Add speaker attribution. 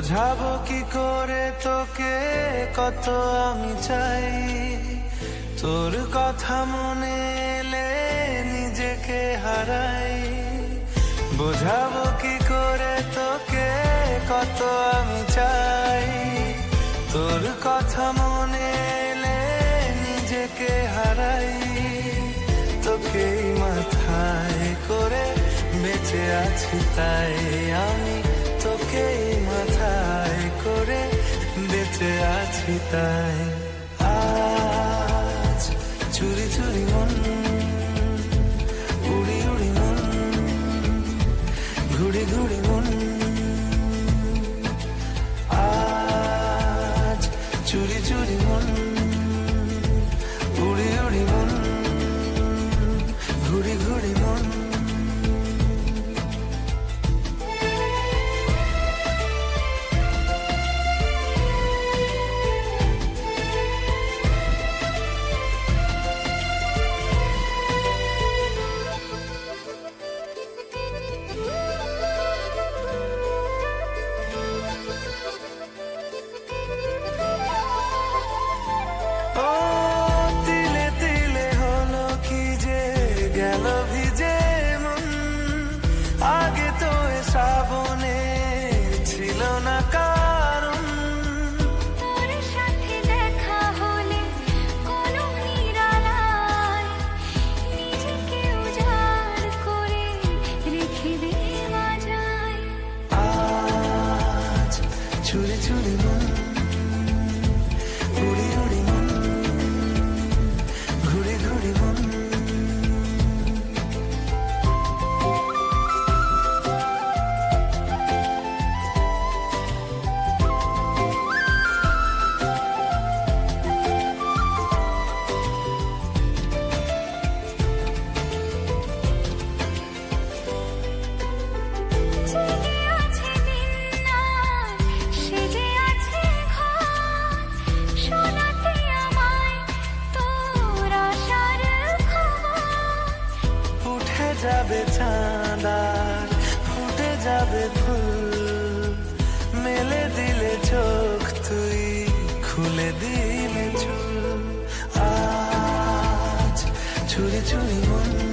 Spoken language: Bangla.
Speaker 1: বোঝাবো কি করে তোকে, কত আমি চাই। তোর কথা মনে এলে নিজেকে হারাই। বোঝাবো কি করে তোকে, কত আমি চাই। তোর কথা মনে এলে নিজেকে হারাই। তোকেই মাথায় করে বেঁচে আছি তাই আমি করে বেঁচে আছি তাই। চুরি চুরি মন যাবে চাঁদার ফুটে যাবে ফুল। মেলে দিলে চোখ তুই, খুলে দিলে চুল। আজ ঘুড়ি ঘুড়ি মন